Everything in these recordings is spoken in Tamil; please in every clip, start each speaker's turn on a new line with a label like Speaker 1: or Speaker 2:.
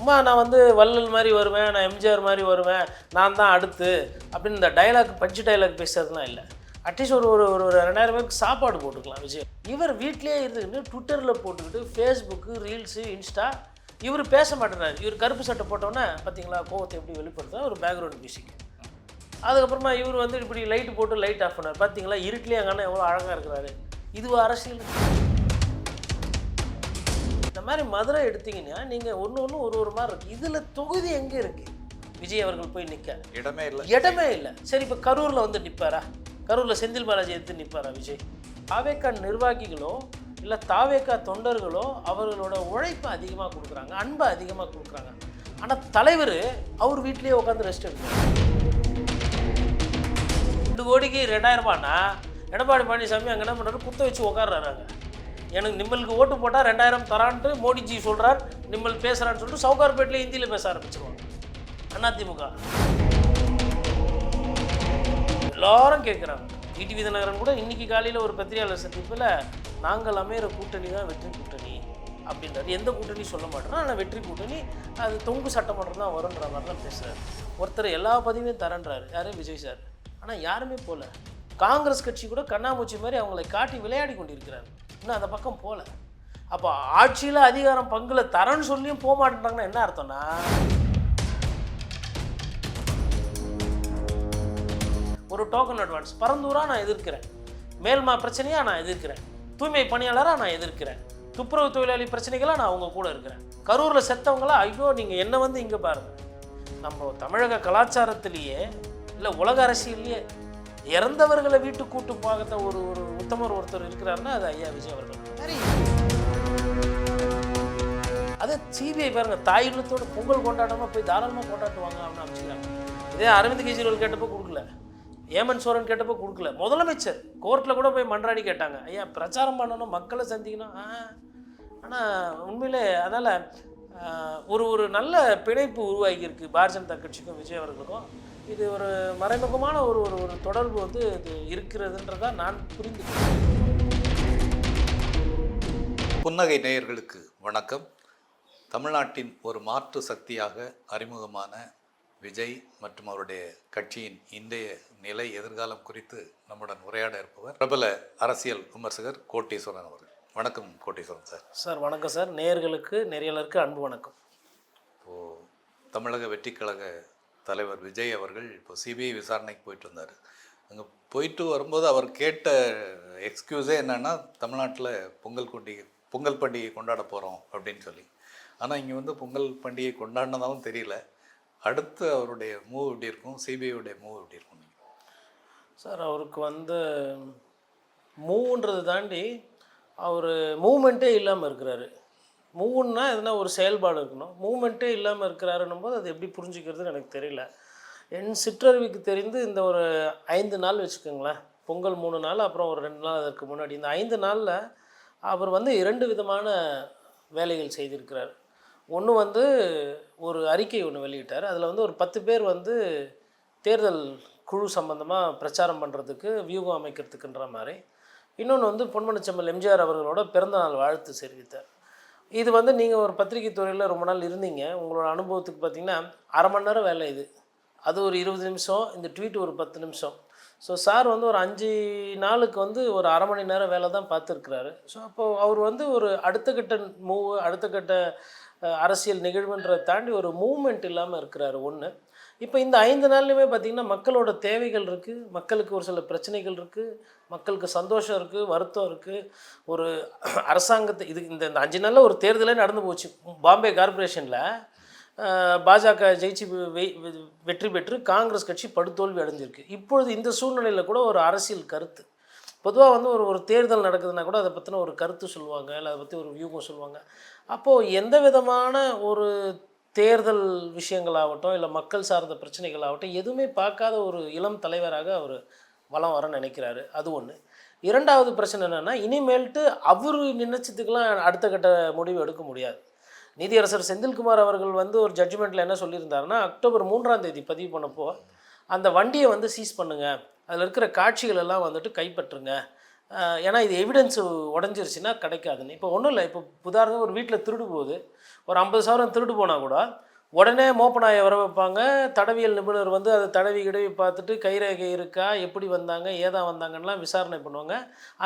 Speaker 1: சும்மா நான் வந்து வள்ளல் மாதிரி வருவேன் நான் எம்ஜிஆர் மாதிரி வருவேன் நான் தான் அடுத்து அப்படின்னு இந்த டைலாக் பஞ்சு டைலாக் பேசுறதுலாம் இல்லை. அட்லீஸ்ட் ஒரு ஒரு ஒரு ரெண்டாயிரம் பேருக்கு சாப்பாடு போட்டுக்கலாம் விஜய். இவர் வீட்லேயே இருந்துக்கிட்டு ட்விட்டரில் போட்டுக்கிட்டு ஃபேஸ்புக்கு ரீல்ஸு இன்ஸ்டா இவர் பேச மாட்டேறாரு. இவர் கருப்பு சட்டை போட்டோன்னே பார்த்தீங்களா கோவத்தை எப்படி வெளிப்படுத்தா ஒரு பேக்ரவுண்ட் மியூசிக் அதுக்கப்புறமா இவர் வந்து இப்படி லைட் போட்டு லைட் ஆஃப் பண்ணார் பார்த்தீங்களா இருட்டிலே அங்கே எவ்வளோ அழகாக இருக்கிறாரு. இது அரசியல். இந்த மாதிரி மதுரை எடுத்தீங்கன்னா நீங்கள் ஒன்று ஒன்று ஒரு ஒரு மாதிரி இருக்கு. இதில் தொகுதி எங்கே இருக்கு? விஜய் அவர்கள் போய் நிற்க
Speaker 2: இடமே இல்லை.
Speaker 1: இடமே இல்லை. சரி இப்போ கரூரில் வந்து நிற்பாரா கரூரில் செந்தில் பாலாஜி எடுத்து நிற்பாரா விஜய்? தாவேக்கா நிர்வாகிகளோ இல்லை தாவேக்கா தொண்டர்களோ அவர்களோட உழைப்பை அதிகமாக கொடுக்குறாங்க அன்பை அதிகமாக கொடுக்குறாங்க. ஆனால் தலைவர் அவர் வீட்டிலேயே உட்காந்து ரெஸ்ட் எடுக்கிறார். ரெண்டு கோடிக்கு ரெண்டாயிரம் ரூபாய்னா எடப்பாடி பழனிசாமி அங்கே என்ன பண்ணுறாரு குத்த வச்சு உட்கார்றாங்க எனக்கு நிம்மலுக்கு ஓட்டு போட்டால் ரெண்டாயிரம் தரான்ட்டு மோடிஜி சொல்கிறார் நிம்மல் பேசுகிறான்னு சொல்லிட்டு சவுகார்பேட்டில் ஹிந்தியில் பேச ஆரம்பிச்சிருவாங்க. அதிமுக எல்லாரும் கேட்குறாங்க டிடிவி தினகரன் கூட இன்னைக்கு காலையில் ஒரு பத்திரிகையாளர் சந்திப்பில் நாங்கள் அமையிற கூட்டணி தான் வெற்றி கூட்டணி அப்படின்றாரு. எந்த கூட்டணி சொல்ல மாட்டோம் ஆனால் வெற்றி கூட்டணி அது தொங்கு சட்டமன்றம் தான் வரும்ன்ற மாதிரிலாம் பேசுகிறார் ஒருத்தர் எல்லா பதவியும் தரேன்றாரு. யாரும் விஜய் சார். ஆனால் யாருமே போகல காங்கிரஸ் கட்சி கூட கண்ணாமூச்சி மாதிரி அவங்களை காட்டி விளையாடி கொண்டிருக்கிறார். இன்னும் அந்த பக்கம் போகல அப்போ ஆட்சியில் அதிகாரம் பங்குல தரேன்னு சொல்லியும் போக மாட்டேன்றாங்கன்னா என்ன அர்த்தம்னா? ஒரு டோக்கன் அட்வான்ஸ் பரந்தூராக நான் எதிர்க்கிறேன். மேல்மா பிரச்சனையாக நான் எதிர்க்கிறேன். தூய்மை பணியாளராக நான் எதிர்க்கிறேன். துப்புரவு தொழிலாளி பிரச்சனைகளாக நான் அவங்க கூட இருக்கிறேன். கரூரில் செத்தவங்களா ஐயோ நீங்கள் என்ன வந்து இங்கே பாருங்கள் நம்ம தமிழக கலாச்சாரத்திலேயே இல்லை உலக அரசியல்லையே இறந்தவர்களை வீட்டு கூட்டு பார்த்த ஒரு ஒரு உத்தமர் ஒருத்தர் இருக்கிறாருன்னா அது ஐயா விஜய் அவர்கள். சரி. அதே சிபிஐ பாருங்க தாய் இல்லத்தோட பொங்கல் கொண்டாடாம போய் தாராளமாக கொண்டாட்டுவாங்க அப்படின்னு அமைச்சுக்கிறாங்க இதே அரவிந்த் கெஜ்ரிவால் கேட்டப்போ கொடுக்கல. ஏமன் சோரன் கேட்டப்போ கொடுக்கல. முதலமைச்சர் கோர்ட்டில் கூட போய் மன்றாடி கேட்டாங்க. ஐயா பிரச்சாரம் பண்ணணும் மக்களை சந்திக்கணும். ஆனால் உண்மையிலே அதனால் ஒரு ஒரு நல்ல பிணைப்பு உருவாகியிருக்கு பாரதிய ஜனதா கட்சிக்கும் விஜய் அவர்களுக்கும். இது ஒரு மறைமுகமான ஒரு ஒரு ஒரு தொடர்பு வந்து இது இருக்கிறதுன்றதை நான் புரிந்துக்கிறேன்
Speaker 2: புன்னகை நேயர்களுக்கு வணக்கம். தமிழ்நாட்டின் ஒரு மாற்று சக்தியாக அறிமுகமான விஜய் மற்றும் அவருடைய கட்சியின் இன்றைய நிலை எதிர்காலம் குறித்து நம்முடன் உரையாட இருப்பவர் பிரபல அரசியல் விமர்சகர் கோட்டீஸ்வரன் அவர்கள். வணக்கம் கோட்டீஸ்வரன் சார்.
Speaker 1: சார் வணக்கம் சார். நேயர்களுக்கு நெறியாளருக்கு அன்பு வணக்கம்.
Speaker 2: இப்போது தமிழக வெற்றிக்கழக தலைவர் விஜய் அவர்கள் இப்போ சிபிஐ விசாரணைக்கு போயிட்டு வந்தார் அங்கே போயிட்டு வரும்போது அவர் கேட்ட எக்ஸ்கியூஸே என்னென்னா தமிழ்நாட்டில் பொங்கல் பண்டிகை பொங்கல் பண்டிகை கொண்டாட போகிறோம் அப்படின்னு சொல்லி. ஆனால் இங்கே வந்து பொங்கல் பண்டிகை கொண்டாடினதாகவும் தெரியல. அடுத்து அவருடைய மூவ் எப்படி இருக்கும்? சிபிஐயுடைய மூவ் எப்படி இருக்கும்
Speaker 1: சார் அவருக்கு வந்து மூவ்ன்றது தாண்டி அவர் மூமெண்ட்டே இல்லாமல் இருக்கிறாரு. மூவ்னா எதுனா ஒரு செயல்பாடு இருக்கணும். மூமெண்ட்டே இல்லாமல் இருக்கிறாருன்னும் போது அது எப்படி புரிஞ்சுக்கிறதுன்னு எனக்கு தெரியல. என் சிற்றறிவுக்கு தெரிந்து இந்த ஒரு ஐந்து நாள் வச்சுக்கோங்களேன். பொங்கல் மூணு நாள் அப்புறம் ஒரு ரெண்டு நாள் அதற்கு முன்னாடி. இந்த ஐந்து நாளில் அவர் வந்து இரண்டு விதமான வேலைகள் செய்திருக்கிறார். ஒன்று வந்து ஒரு அறிக்கை ஒன்று வெளியிட்டார். அதில் வந்து ஒரு பத்து பேர் வந்து தேர்தல் குழு சம்பந்தமாக பிரச்சாரம் பண்ணுறதுக்கு வியூகம் அமைக்கிறதுக்குன்ற மாதிரி. இன்னொன்று வந்து பொன்மனச்செம்மல் எம்ஜிஆர் அவர்களோட பிறந்தநாள் வாழ்த்து தெரிவித்தார். இது வந்து நீங்கள் ஒரு பத்திரிகை துறையில் ரொம்ப நாள் இருந்தீங்க. உங்களோட அனுபவத்துக்கு பார்த்தீங்கன்னா அரை மணி நேரம் வேலை இது. அது ஒரு இருபது நிமிஷம் இந்த ட்வீட் ஒரு பத்து நிமிஷம். ஸோ சார் வந்து ஒரு அஞ்சு நாளுக்கு வந்து ஒரு அரை மணி நேரம் வேலை தான் பார்த்துருக்குறாரு ஸோ அப்போது அவர் வந்து ஒரு அடுத்த கட்ட மூவ் அடுத்த கட்ட அரசியல் நிகழ்வுன்றதை தாண்டி ஒரு மூமெண்ட் இல்லாமல் இருக்கிறாரு ஒன்று இப்போ இந்த ஐந்து நாள்லையுமே பார்த்திங்கன்னா மக்களோட தேவைகள் இருக்குது மக்களுக்கு ஒரு சில பிரச்சனைகள் இருக்குது மக்களுக்கு சந்தோஷம் இருக்குது வருத்தம் இருக்குது ஒரு அரசாங்கத்தை இது இந்த இந்த அஞ்சு நாளில் ஒரு தேர்தலே நடந்து போச்சு. பாம்பே கார்ப்பரேஷனில் பாஜக ஜெயிச்சு வெ- வெற்றி பெற்று காங்கிரஸ் கட்சி படுதோல்வி அடைஞ்சிருக்கு. இப்பொழுது இந்த சூழ்நிலையில் கூட ஒரு அரசியல் கருத்து. பொதுவாக வந்து ஒரு ஒரு தேர்தல் நடக்குதுன்னா கூட அதை பற்றின ஒரு கருத்து சொல்லுவாங்க இல்லை அதை பற்றி ஒரு வியூகம் சொல்லுவாங்க. அப்போது எந்த விதமான ஒரு தேர்தல் விஷயங்களாகட்டும் இல்லை மக்கள் சார்ந்த பிரச்சனைகளாகட்டும் எதுவுமே பார்க்காத ஒரு இளம் தலைவராக அவர் வலம் வர நினைக்கிறாரு. அது ஒன்று இரண்டாவது பிரச்சனை என்னென்னா இனிமேல்ட்டு அவர் நினைச்சதுக்கெலாம் அடுத்த கட்ட முடிவு எடுக்க முடியாது. நீதியரசர் செந்தில்குமார் அவர்கள் வந்து ஒரு ஜட்ஜ்மெண்ட்டில் என்ன சொல்லியிருந்தாருன்னா அக்டோபர் மூன்றாம் தேதி பதிவு பண்ணப்போ அந்த வண்டியை வந்து சீஸ் பண்ணுங்கள் அதில் இருக்கிற காட்சிகள் எல்லாம் வந்துட்டு கைப்பற்றுங்க. ஏன்னா இது எவிடன்ஸ் உடஞ்சிருச்சுன்னா கிடைக்காதுன்னு. இப்போ ஒன்றும் இல்லை இப்போ உதாரணம் ஒரு வீட்டில் திருடு போகுது. ஒரு ஐம்பது சவரம் திருடு போனால் கூட உடனே மோப்பனாயை வர வைப்பாங்க. தடவியல் நிபுணர் வந்து அதை தடவி கிடவி பார்த்துட்டு கைரேகை இருக்கா எப்படி வந்தாங்க ஏதா வந்தாங்கன்னெலாம் விசாரணை பண்ணுவாங்க.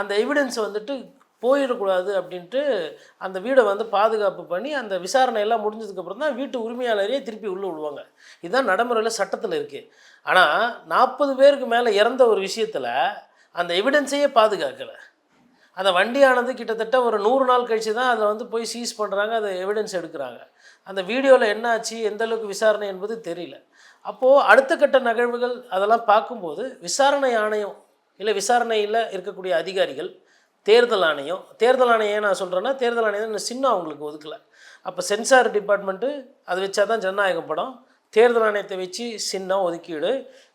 Speaker 1: அந்த எவிடன்ஸ் வந்துட்டு போயிடக்கூடாது அப்படின்ட்டு அந்த வீடை வந்து பாதுகாப்பு பண்ணி அந்த விசாரணை எல்லாம் முடிஞ்சதுக்கப்புறம் தான் வீட்டு உரிமையாளரையே திருப்பி உள்ளே விடுவாங்க. இதுதான் நடைமுறையில் சட்டத்தில் இருக்குது ஆனால் நாற்பது பேருக்கு மேலே இறந்த ஒரு விஷயத்தில் அந்த எவிடன்ஸையே பாதுகாக்கலை. அந்த வண்டியானது கிட்டத்தட்ட ஒரு நூறு நாள் கழிச்சு தான் அதில் வந்து போய் சீஸ் பண்ணுறாங்க அதை எவிடன்ஸ் எடுக்கிறாங்க. அந்த வீடியோவில் என்ன ஆச்சு எந்த அளவுக்கு விசாரணை என்பது தெரியல. அப்போது அடுத்த கட்ட நகழ்வுகள் அதெல்லாம் பார்க்கும்போது விசாரணை ஆணையம் இல்லை விசாரணையில் இருக்கக்கூடிய அதிகாரிகள் தேர்தல் ஆணையம் தேர்தல் ஆணையம் ஏன் நான் சொல்கிறேன்னா தேர்தல் ஆணையம் இன்னும் சின்னம் அவங்களுக்கு ஒதுக்கலை. அப்போ சென்சார் டிபார்ட்மெண்ட்டு அது வச்சா தான் ஜனநாயகம் படம் தேர்தல் ஆணையத்தை வச்சு சின்னம் ஒதுக்கீடு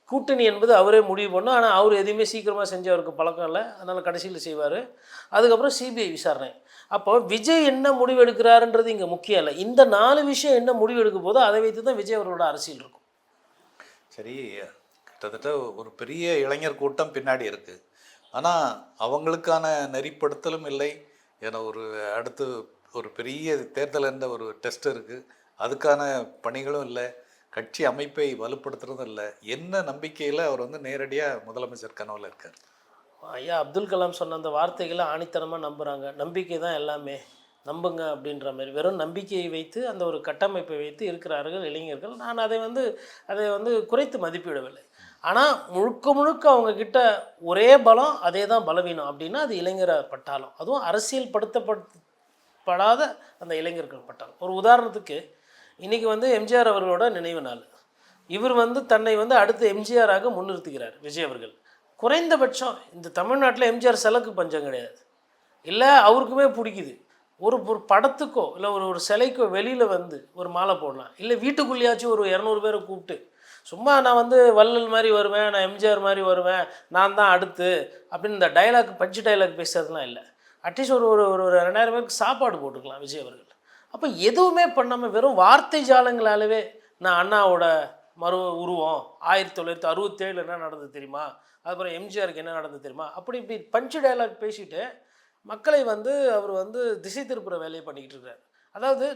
Speaker 1: கூட்டணி என்பது அவரே முடிவு பண்ணும் ஆனால் அவர் எதுவுமே சீக்கிரமாக செஞ்சு அவருக்கு பழக்கம் இல்லை. அதனால் கடைசியில் செய்வார். அதுக்கப்புறம் சிபிஐ விசாரணை. அப்போ விஜய் என்ன முடிவு எடுக்கிறாருன்றது இங்கே முக்கியம் இல்லை. இந்த நாலு விஷயம் என்ன முடிவு எடுக்க போதோ அதை வைத்து தான் விஜய் அவரோட அரசியல் இருக்கும்.
Speaker 2: சரி கிட்டத்தட்ட ஒரு பெரிய இளைஞர் கூட்டம் பின்னாடி இருக்குது ஆனால் அவங்களுக்கான நெறிப்படுத்தலும் இல்லை. ஏன்னா ஒரு அடுத்து ஒரு பெரிய தேர்தல் என்ற ஒரு டெஸ்ட் இருக்குது அதுக்கான பணிகளும் இல்லை. கட்சி அமைப்பை வலுப்படுத்துறதும் இல்லை என்ன நம்பிக்கையில் அவர் வந்து நேரடியாக முதலமைச்சர் கனவுல இருக்கார்?
Speaker 1: ஐயா அப்துல் கலாம் சொன்ன அந்த வார்த்தைகளை ஆணித்தனமாக நம்புகிறாங்க நம்பிக்கை தான் எல்லாமே. நம்புங்க அப்படின்ற மாதிரி. வெறும் நம்பிக்கையை வைத்து அந்த ஒரு கட்டமைப்பை வைத்து இருக்கிறார்கள் இளைஞர்கள். நான் அதை வந்து அதை வந்து குறைத்து மதிப்பிடவில்லை. ஆனால் முழுக்க முழுக்க அவங்கக்கிட்ட ஒரே பலம் அதே தான் பலவீனம் அப்படின்னா அது இளைஞரை பட்டாலும். அதுவும் அரசியல் படுத்தப்படாத அந்த இளைஞர்கள் பட்டாலும். ஒரு உதாரணத்துக்கு இன்றைக்கி வந்து எம்ஜிஆர் அவர்களோட நினைவு நாள். இவர் வந்து தன்னை வந்து அடுத்து எம்ஜிஆராக முன்னிறுத்துகிறார் விஜய் அவர்கள். குறைந்தபட்சம் இந்த தமிழ்நாட்டில் எம்ஜிஆர் செலக்கு பஞ்சம் கிடையாது. இல்லை அவருக்குமே பிடிக்குது. ஒரு ஒரு படத்துக்கோ இல்லை ஒரு ஒரு சிலைக்கோ வெளியில் வந்து ஒரு மாலை போடலாம். இல்லை வீட்டுக்குள்ளேயாச்சும் ஒரு இரநூறு பேரை கூப்பிட்டு சும்மா நான் வந்து வள்ளல் மாதிரி வருவேன் நான் எம்ஜிஆர் மாதிரி வருவேன் நான் தான் அடுத்து அப்படின்னு இந்த டைலாக் பஞ்சு டைலாக் பேசுறதுலாம் இல்லை. அட்லீஸ்ட் ஒரு ஒரு ஒரு ரெண்டாயிரம் பேருக்கு சாப்பாடு போட்டுக்கலாம் விஜய் அவர்கள். அப்போ எதுவுமே பண்ணாமல் வெறும் வார்த்தை ஜாலங்களாலவே நான் அண்ணாவோட மறு உருவம் ஆயிரத்தி தொள்ளாயிரத்தி அறுபத்தேழு என்ன நடந்தது தெரியுமா? அதுக்கப்புறம் எம்ஜிஆருக்கு என்ன நடந்தது தெரியுமா? அப்படி இப்படி பஞ்சு டைலாக் பேசிட்டு மக்களை வந்து அவர் வந்து திசை திருப்புற வேலையை பண்ணிக்கிட்டு இருக்காரு. அதாவது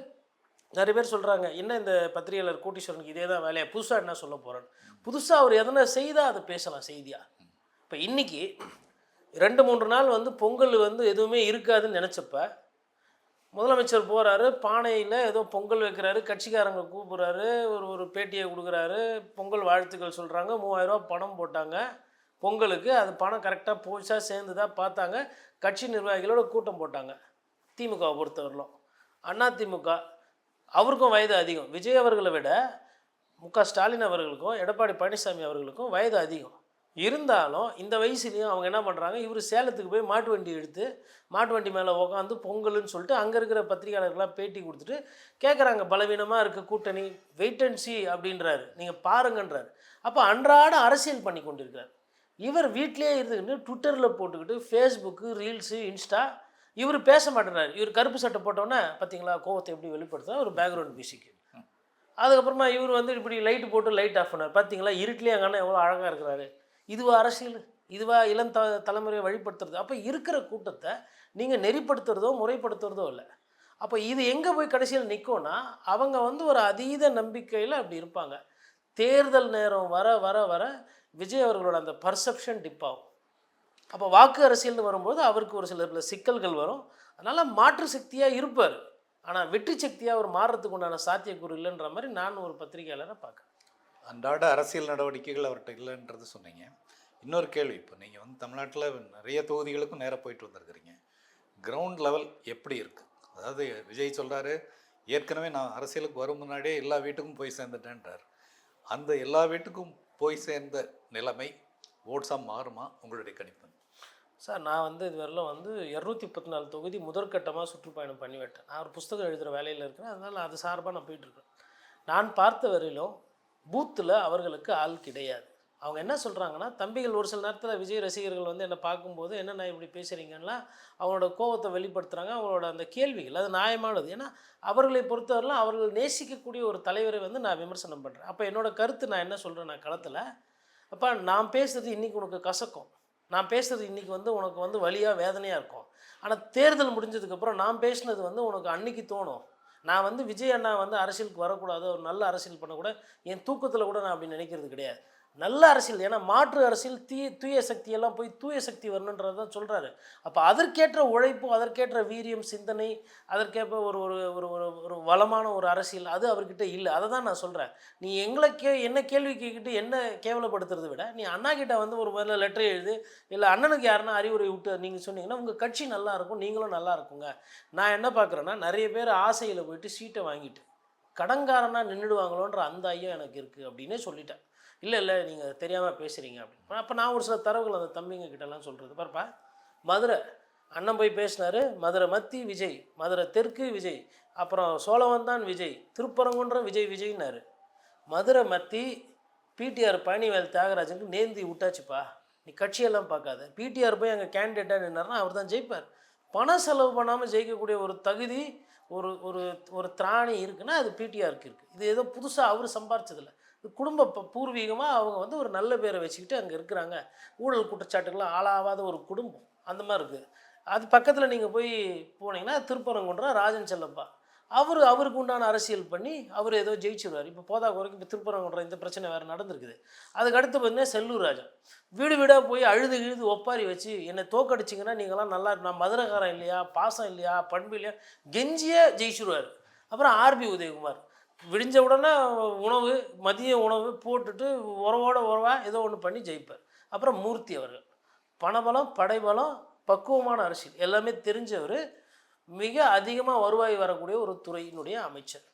Speaker 1: நிறைய பேர் சொல்கிறாங்க என்ன இந்த பத்திரிகையாளர் கோட்டீஸ்வரனுக்கு இதே தான் வேலையா? புதுசாக என்ன சொல்ல போகிறான்னு புதுசாக அவர் எதனா செய்தால் அதை பேசலாம் செய்தியாக இப்போ இன்றைக்கி ரெண்டு மூன்று நாள் வந்து பொங்கல் வந்து எதுவுமே இருக்காதுன்னு நினச்சப்ப முதலமைச்சர் போகிறாரு பானையில் ஏதோ பொங்கல் வைக்கிறாரு கட்சிக்காரங்க கூப்பிட்றாரு ஒரு ஒரு பேட்டியை கொடுக்குறாரு பொங்கல் வாழ்த்துக்கள் சொல்கிறாங்க மூவாயிரரூவா பணம் போட்டாங்க பொங்கலுக்கு அது பணம் கரெக்டாக போச்சா சேர்ந்துதா பார்த்தாங்க கட்சி நிர்வாகிகளோட கூட்டம் போட்டாங்க திமுகவை பொறுத்தவரையிலும். அண்ணா திமுக அவருக்கும் வயது அதிகம். விஜய் அவர்களை விட மு க ஸ்டாலின் அவர்களுக்கும் எடப்பாடி பழனிசாமி அவர்களுக்கும் வயது அதிகம். இருந்தாலும் இந்த வயசுலேயும் அவங்க என்ன பண்ணுறாங்க இவர் சேலத்துக்கு போய் மாட்டு வண்டி எடுத்து மாட்டு வண்டி மேலே உட்காந்து பொங்கல்னு சொல்லிட்டு அங்கே இருக்கிற பத்திரிகையாளர்கள்லாம் பேட்டி கொடுத்துட்டு கேட்குறாங்க பலவீனமாக இருக்க கூட்டணி வெயிட் அண்ட் சி அப்படின்றாரு. நீங்கள் பாருங்கன்றாரு. அப்போ அன்றாட அரசியல் பண்ணி கொண்டிருக்கிறார். இவர் வீட்டிலேயே இருந்துக்கிட்டு ட்விட்டரில் போட்டுக்கிட்டு ஃபேஸ்புக்கு ரீல்ஸு இன்ஸ்டா இவர் பேச மாட்டேறாரு. இவர் கருப்பு சட்டை போட்டோன்னே பார்த்தீங்களா கோவத்தை எப்படி வெளிப்படுத்தா ஒரு பேக்ரவுண்ட் மியூசிக் அதுக்கப்புறமா இவர் வந்து இப்படி லைட்டு போட்டு லைட் ஆஃப் பண்ணார். பார்த்தீங்களா இருட்டிலே அங்கே எவ்வளோ அழகாக இருக்கிறாரு. இதுவா அரசியல் இதுவா இளம் த தலைமுறையை வழிபடுத்துறது அப்போ இருக்கிற கூட்டத்தை நீங்கள் நெறிப்படுத்துறதோ முறைப்படுத்துறதோ இல்லை. அப்போ இது எங்கே போய் கடைசியில் நிற்கும்னா அவங்க வந்து ஒரு அதீத நம்பிக்கையில் அப்படி இருப்பாங்க. தேர்தல் நேரம் வர வர வர விஜய் அவர்களோட அந்த பர்செப்ஷன் டிப் ஆகும். அப்போ வாக்கு அரசியல்னு வரும்போது அவருக்கு ஒரு சில சிக்கல்கள் வரும். அதனால் மாற்று சக்தியாக இருப்பார். ஆனால் வெற்றி சக்தியாக அவர் மாறுறதுக்கு உண்டான சாத்தியக்கூறு இல்லைன்ற மாதிரி நான் ஒரு பத்திரிகையாளரை பார்க்குறேன்.
Speaker 2: அன்றாட அரசியல் நடவடிக்கைகள் அவர்கிட்ட இல்லைன்றது சொன்னீங்க. இன்னொரு கேள்வி இப்போ நீங்கள் வந்து தமிழ்நாட்டில் நிறைய தொகுதிகளுக்கும் நேராக போயிட்டு வந்திருக்கிறீங்க. கிரவுண்ட் லெவல் எப்படி இருக்குது அதாவது விஜய் சொல்கிறாரு ஏற்கனவே நான் அரசியலுக்கு வரும் முன்னாடியே எல்லா வீட்டுக்கும் போய் சேர்ந்துட்டேன்றார். அந்த எல்லா வீட்டுக்கும் போய் சேர்ந்த நிலைமை ஓட்ஸாக மாறுமா? உங்களுடைய கணிப்பு.
Speaker 1: சார் நான் வந்து இதுவரையிலும் வந்து இரநூத்தி முப்பத்தி நாலு தொகுதி முதற்கட்டமாக சுற்றுப்பயணம் பண்ணி விட்டேன் நான் ஒரு புஸ்தகம் எழுதுகிற வேலையில் இருக்கிறேன். அதனால் அது சார்பாக நான் போயிட்டுருக்கேன் நான் பார்த்த வரையிலும் பூத்தில் அவர்களுக்கு ஆள் கிடையாது. அவங்க என்ன சொல்கிறாங்கன்னா தம்பிகள் ஒரு சில நேரத்தில் விஜய் ரசிகர்கள் வந்து என்னை பார்க்கும்போது என்னென்ன இப்படி பேசுகிறீங்கன்னா அவங்களோட கோவத்தை வெளிப்படுத்துகிறாங்க அவங்களோட அந்த கேள்விகள் அது நியாயமானது. ஏன்னா அவர்களை பொறுத்தவரையிலும் அவர்கள் நேசிக்கக்கூடிய ஒரு தலைவரை வந்து நான் விமர்சனம் பண்ணுறேன் அப்போ என்னோடய கருத்து நான் என்ன சொல்கிறேன் நான் களத்தில் அப்பா நான் பேசுறது இன்றைக்கி உனக்கு கசக்கும். நான் பேசுகிறது இன்றைக்கி வந்து உனக்கு வந்து வழியாக வேதனையாக இருக்கும். ஆனால் தேர்தல் முடிஞ்சதுக்கப்புறம் நான் பேசினது வந்து உனக்கு அன்னைக்கு தோணும். நான் வந்து விஜய் அண்ணா வந்து அரசியலுக்கு வரக்கூடாது ஒரு நல்ல அரசியல் பண்ணக்கூட என் தூக்கத்தில் கூட நான் அப்படி நினைக்கிறது கிடையாது. நல்ல அரசியல் ஏன்னா மாற்று அரசியல் தீ தூய சக்தியெல்லாம் போய் தூய சக்தி வரணுன்றது தான் சொல்கிறாரு அப்போ அதற்கேற்ற உழைப்பு அதற்கேற்ற வீரியம் சிந்தனை அதற்கேற்ப ஒரு ஒரு ஒரு ஒரு ஒரு வளமான ஒரு அரசியல் அது அவர்கிட்ட இல்லை. அதை தான் நான் சொல்கிறேன் நீ எங்களை கே என்ன கேள்வி கேட்டுட்டு என்ன கேவலப்படுத்துறதை விட நீ அண்ணா கிட்ட வந்து ஒரு முதல்ல லெட்டர் எழுது இல்லை அண்ணனுக்கு யாருன்னா அறிவுரை விட்டு நீங்கள் சொன்னீங்கன்னா உங்கள் கட்சி நல்லா இருக்கும் நீங்களும் நல்லா இருக்குங்க. நான் என்ன பார்க்குறேன்னா நிறைய பேர் ஆசையில் போயிட்டு சீட்டை வாங்கிட்டு கடங்காரனாக நின்றுடுவாங்களோன்ற அந்த ஐயம் எனக்கு இருக்குது அப்படின்னே சொல்லிட்டேன். இல்லை இல்லை நீங்கள் தெரியாமல் பேசுகிறீங்க அப்படின்னு. அப்போ நான் ஒரு சில தரவுகள் அந்த தம்பிங்க கிட்டலாம் சொல்கிறது பாருப்பா மதுரை அண்ணன் போய் பேசினார் மதுரை மத்தி விஜய் மதுரை தெற்கு விஜய் அப்புறம் சோழவந்தான் விஜய் திருப்பரங்குன்றம் விஜய் விஜய்னாரு மதுரை மத்தி பிடிஆர் பழனிவேல் தியாகராஜனுக்கு நேந்தி விட்டாச்சுப்பா நீ கட்சியெல்லாம் பார்க்காத. பிடிஆர் போய் அங்கே கேண்டிடேட்டாக நின்னார்னா அவர் தான் ஜெயிப்பார். பணம் செலவு பண்ணாமல் ஜெயிக்கக்கூடிய ஒரு தகுதி ஒரு ஒரு ஒரு திராணி இருக்குன்னா அது பிடிஆருக்கு இருக்குது இது ஏதோ புதுசாக அவர் சம்பாரிச்சதில்லை. குடும்ப பூர்வீகமாக அவங்க வந்து ஒரு நல்ல பேரை வச்சுக்கிட்டு அங்கே இருக்கிறாங்க. ஊழல் குற்றச்சாட்டுக்கெல்லாம் ஆளாவாத ஒரு குடும்பம். அந்த மாதிரி இருக்குது அது பக்கத்தில் நீங்கள் போய் போனீங்கன்னா திருப்பரங்குன்றம் ராஜன் செல்லப்பா. அவர் அவருக்கு உண்டான அரசியல் பண்ணி அவர் ஏதோ ஜெயிச்சிருவார். இப்போ போதா குறைக்கும் இப்போ திருப்பரங்குன்ற இந்த பிரச்சனை வேறு நடந்திருக்குது. அதுக்கு அடுத்து பார்த்தீங்கன்னா செல்லூர் ராஜா வீடு வீடாக போய் அழுது இழுது ஒப்பாரி வச்சு என்னை தோக்கடிச்சிங்கன்னா நீங்களாம் நல்லா நான் மதுரகாரம் இல்லையா? பாசம் இல்லையா? பண்பு இல்லையா? கெஞ்சியே ஜெயிச்சிருவார். அப்புறம் ஆர்பி உதயகுமார். விடிஞ்ச உடனே உணவு மதிய உணவு போட்டுட்டு உறவோட உறவா ஏதோ ஒன்று பண்ணி ஜெயிப்பார். அப்புறம் மூர்த்தி அவர்கள். பணபலம் படைபலம் பக்குவமான அரசியல் எல்லாமே தெரிஞ்சவர். மிக அதிகமாக வருவாய் வரக்கூடிய ஒரு துறையினுடைய அமைச்சர்.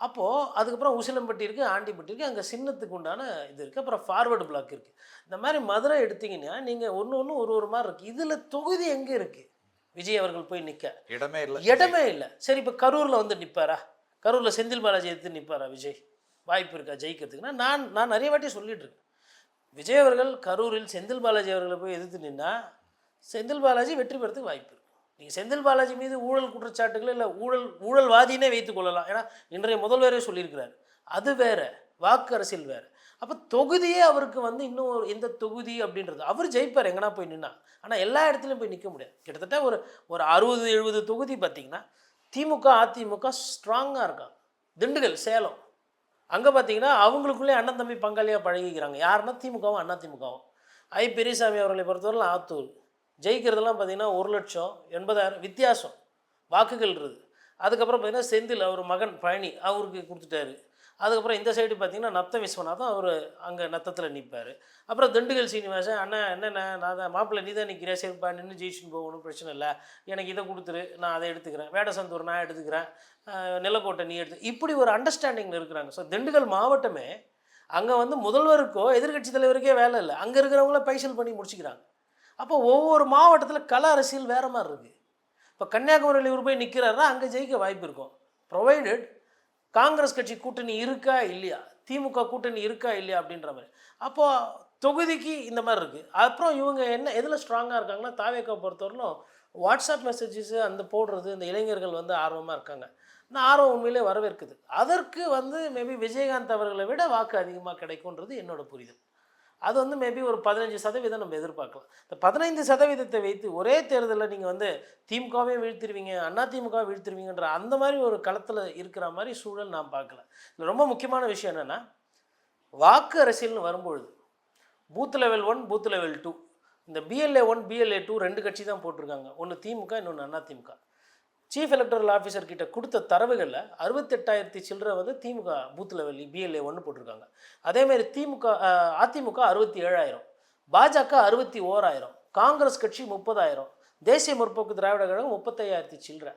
Speaker 1: அப்போது அதுக்கப்புறம் உசிலம்பட்டி இருக்குது ஆண்டிப்பட்டி இருக்குது அங்கே சின்னத்துக்கு உண்டான இது இருக்குது அப்புறம் ஃபார்வர்டு பிளாக் இருக்குது இந்த மாதிரி மதுரை எடுத்தீங்கன்னா நீங்கள் ஒன்று ஒன்று ஒரு ஒரு மாதிரி இருக்குது இதில் தொகுதி எங்கே இருக்குது விஜய் அவர்கள் போய் நிற்க
Speaker 2: இடமே இல்லை.
Speaker 1: இடமே இல்லை. சரி இப்போ கரூரில் வந்து நிற்பாரா கரூரில் செந்தில் பாலாஜி எடுத்து நிற்பாரா விஜய்? வாய்ப்பு இருக்கா ஜெயிக்கிறதுக்குன்னா? நான் நான் நிறைய வாட்டி சொல்லிகிட்ருக்கேன் விஜய் அவர்கள் கரூரில் செந்தில் பாலாஜி அவர்களை போய் எதிர்த்து நின்னா செந்தில் பாலாஜி வெற்றி பெறத்துக்கு வாய்ப்பு இருக்கு நீங்கள் செந்தில் பாலாஜி மீது ஊழல் குற்றச்சாட்டுகள் இல்லை ஊழல் ஊழல்வாதினே வைத்துக் கொள்ளலாம். ஏன்னா இன்றைய முதல்வரே சொல்லியிருக்கிறார். அது வேற. வாக்கு அரசியல் வேறு. அப்போ தொகுதியே அவருக்கு வந்து இன்னும் ஒரு எந்த தொகுதி அப்படின்றது அவர் ஜெயிப்பார் எங்கன்னா போய் நின்னா. ஆனால் எல்லா இடத்துலையும் போய் நிற்க முடியாது. கிட்டத்தட்ட ஒரு ஒரு அறுபது எழுபது தொகுதி பார்த்தீங்கன்னா திமுக அதிமுக ஸ்ட்ராங்காக இருக்காங்க. திண்டுக்கல் சேலம். அங்கே பார்த்தீங்கன்னா அவங்களுக்குள்ளே அண்ணன் தம்பி பங்காளியாக பழகிக்கிறாங்க. யாருன்னா திமுகவும் அண்ணா திமுகவும். ஐ. பெரியசாமி அவர்களை பொறுத்தவரை ஆத்தூர். ஜெயிக்கிறதெல்லாம் பார்த்தீங்கன்னா ஒரு லட்சம் எண்பதாயிரம் வித்தியாசம். வாக்குகள் இருக்குது. அதுக்கப்புறம் பார்த்தீங்கன்னா செந்தில் அவர் மகன் பழனி அவருக்கு கொடுத்துட்டாரு. அதுக்கப்புறம் இந்த சைடு பார்த்தீங்கன்னா நத்த விஸ்வநாதன் அவர் அங்கே நத்தத்தில் நிற்பார் அப்புறம் திண்டுக்கல் சீனிவாசன் அண்ணா என்னண்ணே நான் தான் மாப்பிள்ளை நீ தான் நிற்கிறேன் சரிப்பா நின்று ஜெயிச்சுன்னு போகணும் பிரச்சனை இல்லை. எனக்கு இதை கொடுத்துரு நான் அதை எடுத்துக்கிறேன். வேடசந்தூர் நான் எடுத்துக்கிறேன். நிலக்கோட்டை நீ எடுத்து இப்படி ஒரு அண்டர்ஸ்டாண்டிங்கில் இருக்கிறாங்க. ஸோ திண்டுக்கல் மாவட்டமே அங்கே வந்து முதல்வருக்கோ எதிர்க்கட்சி தலைவருக்கே வேலை இல்லை. அங்கே இருக்கிறவங்கள பைசல் பண்ணி முடிச்சுக்கிறாங்க. அப்போ ஒவ்வொரு மாவட்டத்தில் கல அரசியல் வேறு மாதிரி இருக்குது இப்போ கன்னியாகுமரியில் இவர் போய் நிற்கிறாருன்னா அங்கே ஜெயிக்க வாய்ப்பு இருக்கும். ப்ரொவைடட் காங்கிரஸ் கட்சி கூட்டணி இருக்கா இல்லையா? திமுக கூட்டணி இருக்கா இல்லையா அப்படின்ற மாதிரி. அப்போது தொகுதிக்கு இந்த மாதிரி இருக்குது அப்புறம் இவங்க என்ன எதில் ஸ்ட்ராங்காக இருக்காங்கன்னா தாவேக்கா பொறுத்தவரையிலும் வாட்ஸ்அப் மெசேஜஸ் அந்த போடுறது இந்த இளைஞர்கள் வந்து ஆர்வமாக இருக்காங்க. இந்த ஆர்வம் உண்மையிலே வரவேற்குது. அதற்கு வந்து மேபி விஜயகாந்த் அவர்களை விட வாக்கு அதிகமாக கிடைக்கும்ன்றது என்னோட புரிதல். அது வந்து மேபி ஒரு பதினஞ்சு சதவீதம் நம்ம எதிர்பார்க்கலாம். இந்த பதினைந்து சதவீதத்தை வைத்து ஒரே தேர்தலில் நீங்கள் வந்து திமுகவே வீழ்த்திருவீங்க அண்ணா திமுக வீழ்த்திருவீங்கன்ற அந்த மாதிரி ஒரு களத்தில் இருக்கிற மாதிரி சூழல் நான் பார்க்கல. இதில் ரொம்ப முக்கியமான விஷயம் என்னென்னா வாக்கு அரசியல்னு வரும்பொழுது booth level one booth level two இந்த பிஎல்ஏ ஒன் பிஎல்ஏ டூ ரெண்டு கட்சி தான் போட்டிருக்காங்க. ஒன்று திமுக இன்னொன்று Anna DMK. Chief electoral officer கிட்ட கொடுத்த தரவுகளில் அறுபத்தெட்டாயிரத்தி சில்லறை வந்து திமுக பூத் லெவல் பிஎல்ஏ ஒன்று போட்டிருக்காங்க. அதேமாதிரி திமுக அதிமுக அறுபத்தி ஏழாயிரம் பாஜக அறுபத்தி ஓராயிரம் காங்கிரஸ் கட்சி முப்பதாயிரம். தேசிய முற்போக்கு திராவிட கழகம் முப்பத்தையாயிரத்தி சில்லற.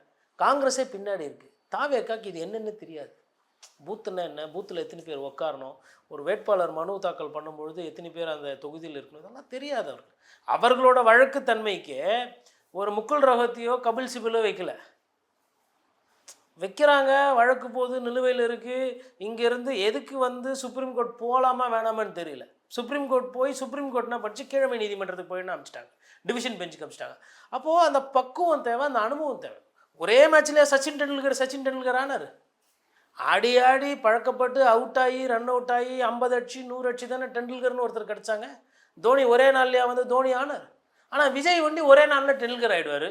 Speaker 1: காங்கிரஸே பின்னாடி இருக்குது தாவேக்காக்கு இது என்னென்னு தெரியாது. பூத்துன்னா என்ன? பூத்தில் எத்தனை பேர் உட்காரணும் ஒரு வேட்பாளர் மனு தாக்கல் பண்ணும்பொழுது எத்தனை பேர் அந்த தொகுதியில் இருக்கணும்? இதெல்லாம் தெரியாது அவர்கள் அவர்களோட வழக்கு தன்மைக்கு ஒரு முக்குல் ரகத்தையோ கபில் சிபிலோ வைக்கல. வைக்கிறாங்க வழக்கு போது நிலுவையில் இருக்குது இங்கேருந்து எதுக்கு வந்து சுப்ரீம் கோர்ட் போகலாமா வேணாமான்னு தெரியல. சுப்ரீம் கோர்ட் போய் சுப்ரீம் கோர்ட்னா படித்து கீழமை நீதிமன்றத்துக்கு போயின்னு அனுப்பிச்சிட்டாங்க டிவிஷன் பெஞ்சுக்கு அனுப்பிச்சிட்டாங்க அப்போது அந்த பக்குவம் தேவை அந்த அனுபவம் தேவை. ஒரே மேட்ச்சில் சச்சின் டெண்டுல்கர் சச்சின் டெண்டுல்கர் ஆனார். ஆடி ஆடி பழக்கப்பட்டு அவுட் ஆகி ரன் அவுட் ஆகி ஐம்பது அடிச்சு நூறு அடிச்சு தானே டெண்டுல்கர்னு ஒருத்தர் கிடச்சாங்க. தோனி ஒரே நாள்லையா வந்து தோனி ஆனார். ஆனால் விஜய் வண்டி ஒரே நாளில் டெண்டுல்கர் ஆயிடுவாரு.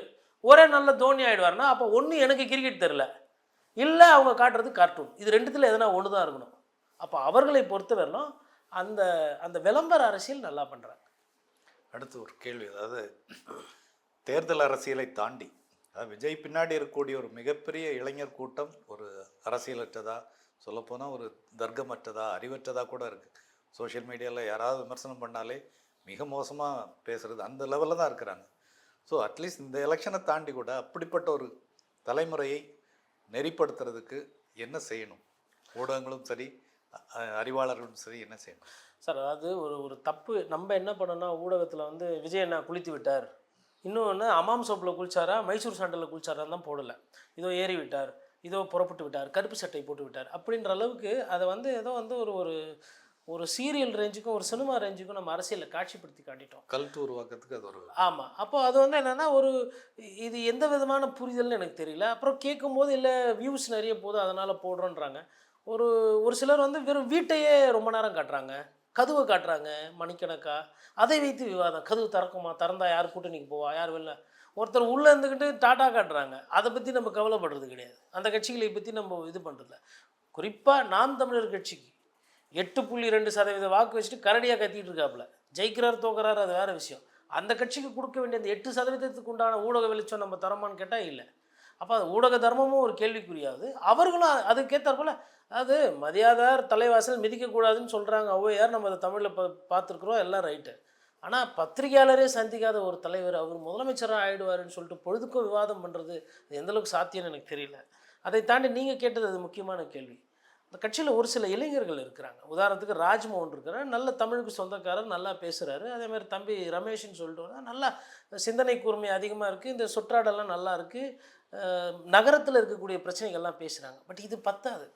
Speaker 1: ஒரே நாளில் தோனி ஆகிடுவார்னா அப்போ ஒன்று எனக்கு கிரிக்கெட் தெரில இல்லை அவங்க காட்டுறது கார்ட்டூன் இது ரெண்டுத்தில் எதனா ஒன்று தான் இருக்கணும். அப்போ அவர்களை பொறுத்தவரையிலும் அந்த அந்த விளம்பர அரசியல் நல்லா பண்ணுறாங்க
Speaker 2: அடுத்து ஒரு கேள்வி அதாவது தேர்தல் அரசியலை தாண்டி அதாவது விஜய் பின்னாடி இருக்கக்கூடிய ஒரு மிகப்பெரிய இளைஞர் கூட்டம் ஒரு அரசியலற்றதா சொல்லப்போனால் ஒரு தர்க்கமற்றதா அறிவற்றதாக கூட இருக்குது சோஷியல் மீடியாவில் யாராவது விமர்சனம் பண்ணாலே மிக மோசமாக பேசுறது அந்த லெவலில் தான் இருக்கிறாங்க. ஸோ அட்லீஸ்ட் இந்த எலெக்ஷனை தாண்டி கூட அப்படிப்பட்ட ஒரு தலைமுறையை நெறிப்படுத்துறதுக்கு என்ன செய்யணும்? ஊடகங்களும் சரி அறிவாளர்களும் சரி என்ன செய்யணும்?
Speaker 1: சார் அதாவது ஒரு ஒரு தப்பு நம்ம என்ன பண்ணோம்னா ஊடகத்தில் வந்து விஜய் அண்ணா குளித்து விட்டார். இன்னொன்று அமாம் சோப்பில் குளிச்சாரா மைசூர் சாண்டலில் குளிச்சாரான்னு தான் போடலை. இதோ ஏறி விட்டார் இதோ புறப்பட்டு விட்டார் கருப்பு சட்டை போட்டு விட்டார். அப்படின்ற அளவுக்கு அதை வந்து ஏதோ வந்து ஒரு ஒரு ஒரு சீரியல் ரேஞ்சுக்கும் ஒரு சினிமா ரேஞ்சுக்கும் நம்ம அரசியலில் காட்சிப்படுத்தி காட்டிட்டோம்.
Speaker 2: கல்ட்டு உருவாக்கத்துக்கு அது ஒரு
Speaker 1: ஆமாம் அப்போ அது வந்து என்னென்னா ஒரு இது எந்த விதமான புரிதல்னு எனக்கு தெரியல. அப்புறம் கேட்கும்போது இல்லை வியூஸ் நிறைய போகுது அதனால் போடுறோன்றாங்க. ஒரு ஒரு சிலர் வந்து வெறும் வீட்டையே ரொம்ப நேரம் காட்டுறாங்க. கதவை காட்டுறாங்க மணிக்கணக்கா. அதை வைத்து விவாதம். கதவு திறக்குமா? திறந்தா யார் கூட்டணிக்கு போவா? யார் வெளில? ஒருத்தர் உள்ளே இருந்துக்கிட்டு டாட்டா காட்டுறாங்க. அதை பற்றி நம்ம கவலைப்படுறது கிடையாது. அந்த கட்சிகளை பற்றி நம்ம இது பண்ணுறதில்ல குறிப்பாக நாம் தமிழர் கட்சிக்கு எட்டு புள்ளி ரெண்டு சதவீத வாக்கு வச்சுட்டு கரடியாக கத்திட்டு இருக்காப்புல ஜெயிக்கிறார் தோக்குறாரு அது வேறு விஷயம். அந்த கட்சிக்கு கொடுக்க வேண்டிய அந்த எட்டு சதவீதத்துக்கு உண்டான ஊடக வெளிச்சம் நம்ம தரமான்னு கேட்டால் இல்லை. அப்போ அது ஊடக தர்மமும் ஒரு கேள்விக்குரியாது அவர்களும் அதுக்கேற்றாற்போல் அது மதியாதார் தலைவாசல் மிதிக்கக்கூடாதுன்னு சொல்கிறாங்க ஔவையார் நம்ம அதை தமிழில் பா பார்த்துருக்குறோம் எல்லாம் ரைட்டு. ஆனால் பத்திரிகையாளரே சந்திக்காத ஒரு தலைவர் அவர் முதலமைச்சராக ஆகிடுவாருன்னு சொல்லிட்டு பொழுதுக்கும் விவாதம் பண்ணுறது அது எந்த சாத்தியம்னு எனக்கு தெரியல. அதை தாண்டி நீங்கள் கேட்டது அது முக்கியமான கேள்வி. இந்த கட்சியில் ஒரு சில இளைஞர்கள் இருக்கிறாங்க. உதாரணத்துக்கு ராஜ்மோகன் இருக்கிறார். நல்ல தமிழுக்கு சொந்தக்காரர் நல்லா பேசுகிறாரு அதேமாதிரி தம்பி ரமேஷ்னு சொல்லிட்டு நல்லா சிந்தனை கூர்மை அதிகமாக இருக்குது இந்த சொற்றாடெல்லாம் நல்லா இருக்குது நகரத்தில் இருக்கக்கூடிய பிரச்சனைகள்லாம் பேசுகிறாங்க பட் இது பத்தாது.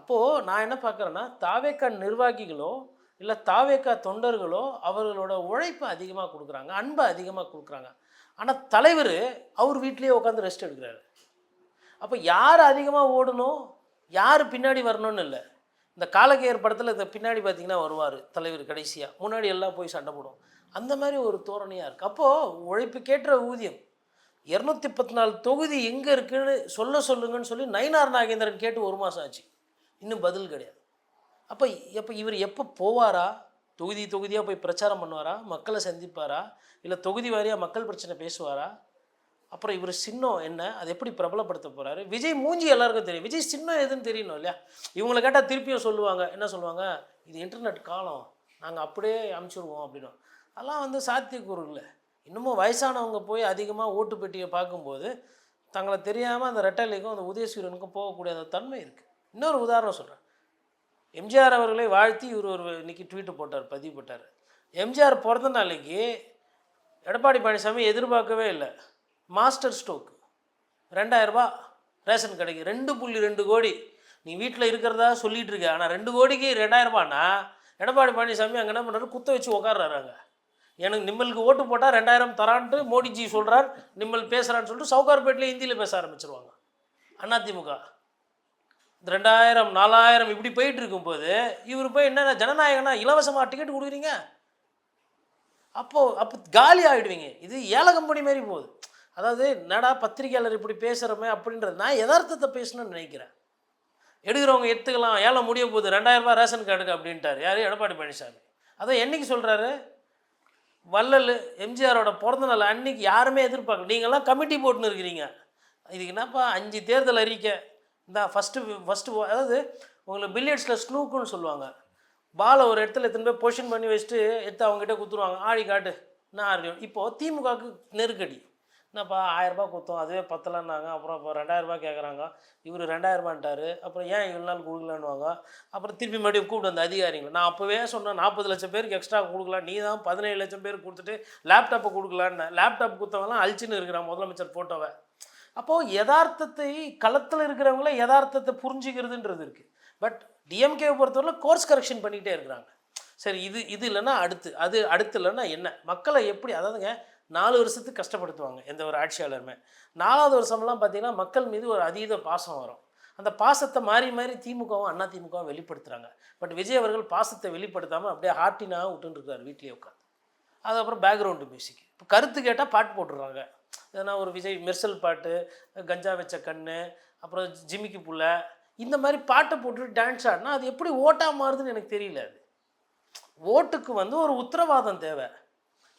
Speaker 1: அப்போது நான் என்ன பார்க்குறேன்னா தாவேக்கா நிர்வாகிகளோ இல்லை தாவேக்கா தொண்டர்களோ அவர்களோட உழைப்பை அதிகமாக கொடுக்குறாங்க. அன்பை அதிகமாக கொடுக்குறாங்க. ஆனால் தலைவர் அவர் வீட்லேயே உட்காந்து ரெஸ்ட் எடுக்கிறாரு. அப்போ யார் அதிகமாக ஓடணும்? யார் பின்னாடி வரணும்னு இல்லை. இந்த காலகேயர் படத்தில் இந்த பின்னாடி பார்த்தீங்கன்னா வருவார் தலைவர் கடைசியாக முன்னாடி எல்லாம் போய் சண்டை போடும் அந்த மாதிரி ஒரு தோரணையாக இருக்குது அப்போது உழைப்புக்கேற்ற ஊதியம். இரநூத்தி பத்து நாலு தொகுதி எங்கே இருக்குன்னு சொல்ல சொல்லுங்கன்னு சொல்லி நயினார் நாகேந்திரன் கேட்டு ஒரு மாதம் ஆச்சு. இன்னும் பதில் கிடையாது. அப்போ எப்போ இவர் எப்போ போவாரா? தொகுதி தொகுதியாக போய் பிரச்சாரம் பண்ணுவாரா? மக்களை சந்திப்பாரா? இல்லை தொகுதி வாரியாக மக்கள் பிரச்சனை பேசுவாரா? அப்புறம் இவர் சின்னம் என்ன? அது எப்படி பிரபலப்படுத்த போகிறாரு விஜய் மூஞ்சி எல்லாருக்கும் தெரியும். விஜய் சின்னம் எதுன்னு தெரியணும் இல்லையா? இவங்களை கேட்டால் திருப்பியும் சொல்லுவாங்க. என்ன சொல்லுவாங்க? இது இன்டர்நெட் காலம். நாங்கள் அப்படியே அமுச்சுருவோம் அப்படின்னு அதெல்லாம் வந்து சாத்தியக்கூறு இல்லை இன்னமும் வயசானவங்க போய் அதிகமாக ஓட்டு பெட்டியை பார்க்கும்போது தங்களை தெரியாமல் அந்த ரெட்டலைக்கும் அந்த உதயசூரியனுக்கும் போகக்கூடிய அந்த தன்மை இருக்குது இன்னொரு உதாரணம் சொல்கிறேன் எம்ஜிஆர் அவர்களை வாழ்த்தி இவர் ஒரு இன்றைக்கி ட்வீட்டு போட்டார் பதிவு போட்டார். எம்ஜிஆர் பிறந்த நாளைக்கு எடப்பாடி பழனிசாமி எதிர்பார்க்கவே இல்லை. மாஸ்டர் ஸ்டோக் ரெண்டாயிரரூபா ரேஷன் கடைக்கு. ரெண்டு புள்ளி ரெண்டு கோடி. நீ வீட்டில் இருக்கிறதா சொல்லிகிட்டு இருக்க. ஆனால் ரெண்டு கோடிக்கு ரெண்டாயிரரூபானா எடப்பாடி பழனிசாமி அங்கே என்ன பண்ணுறாரு குத்த வச்சு உட்கார்றாரு எனக்கு நிம்மலுக்கு ஓட்டு போட்டால் ரெண்டாயிரம் தரான்ட்டு மோடிஜி சொல்கிறார் நிம்மல் பேசுகிறான்னு சொல்லிட்டு சவுகார்பேட்டில் ஹிந்தியில் பேச ஆரம்பிச்சிருவாங்க. அதிமுக ரெண்டாயிரம் நாலாயிரம் இப்படி போயிட்டு இருக்கும்போது இவர் போய் என்ன ஜனநாயகனா இலவசமாக டிக்கெட் கொடுக்குறீங்க? அப்போது அப்போ காலி ஆகிடுவீங்க இது ஏல கம்பெனி மாதிரி போகுது. அதாவது என்னடா பத்திரிகையாளர் இப்படி பேசுகிறோமே அப்படின்றது நான் யதார்த்தத்தை பேசணும்னு நினைக்கிறேன். எடுக்கிறவங்க எடுத்துக்கலாம் ஏழை முடிய போகுது ரெண்டாயிரம் ரூபாய் ரேஷன் கார்டுக்கு அப்படின்ட்டார். யார்? எடப்பாடி பழனிசாமி. அதை என்னைக்கு சொல்கிறாரு வள்ளல் எம்ஜிஆரோட பிறந்த நாள் அன்னைக்கு யாருமே எதிர்பார்க்கல. நீங்கள்லாம் கமிட்டி போட்டுன்னு இருக்கிறீங்க. இதுக்கு என்னப்பா அஞ்சு தேர்தல் அறிக்கை. இந்த ஃபஸ்ட்டு ஃபஸ்ட்டு அதாவது உங்களை பில்லியட்ஸில் ஸ்னூக்குன்னு சொல்லுவாங்க. பாலை ஒரு இடத்துல எத்தனை பேர் பொசிஷன் பண்ணி வச்சுட்டு எடுத்து அவங்ககிட்ட குத்துருவாங்க ஆடி காட்டு நான் ஆடுறேன் இப்போது திமுகவுக்கு நெருக்கடி. என்னப்பா ஆயரரூபா கொடுத்தோம் அதுவே பத்தலன்னாங்க. அப்புறம் இப்போ ரெண்டாயிரரூபா கேட்குறாங்க இவர் ரெண்டாயிரரூபான்ட்டாரு. அப்புறம் ஏன் இவ்வளோ நாள் கொடுக்கலான்னுவாங்க. அப்புறம் திருப்பி மறுபடியும் கூப்பிட்டு வந்த அதிகாரிங்களை நான் அப்போவே சொன்னேன் நாற்பது லட்சம் பேருக்கு எக்ஸ்ட்ரா கொடுக்கலாம் நீ தான் பதினேழு லட்சம் பேருக்கு கொடுத்துட்டு லேப்டாப்பை கொடுக்கலான்னு. லேப்டாப் கொடுத்தவங்களாம் அழிச்சுன்னு இருக்கிறான் முதலமைச்சர் ஃபோட்டோவை அப்போது யதார்த்தத்தை களத்தில் இருக்கிறவங்கள யதார்த்தத்தை புரிஞ்சுக்கிறதுன்றது இருக்குது பட் டிஎம்கேவை பொறுத்தவரை கோர்ஸ் கரெக்ஷன் பண்ணிகிட்டே இருக்கிறாங்க. சரி இது இது இல்லைன்னா அடுத்து அது அடுத்து இல்லைன்னா என்ன? மக்களை எப்படி அதாவதுங்க நாலு வருஷத்துக்கு கஷ்டப்படுத்துவாங்க எந்த ஒரு ஆட்சியாளருமே. நாலாவது வருஷம்லாம் பார்த்தீங்கன்னா மக்கள் மீது ஒரு அதீத பாசம் வரும். அந்த பாசத்தை மாறி மாறி திமுகவும் அண்ணா திமுகவும் வெளிப்படுத்துகிறாங்க பட் விஜய் அவர்கள் பாசத்தை வெளிப்படுத்தாமல் அப்படியே ஹார்ட்டினாக விட்டுருக்கார் வீட்லேயே உட்காந்து அதுக்கப்புறம் பேக்ரவுண்டு மியூசிக் இப்போ கருத்து கேட்டால் பாட்டு போட்டுடுறாங்க எதனா ஒரு விஜய் மெர்சல் பாட்டு கஞ்சா வச்ச கண்ணு அப்புறம் ஜிமிக்கி புள்ள இந்த மாதிரி பாட்டை போட்டுட்டு டான்ஸ் ஆடினா அது எப்படி ஓட்டாக மாறுதுன்னு எனக்கு தெரியல அது. ஓட்டுக்கு வந்து ஒரு உத்தரவாதம் தேவை.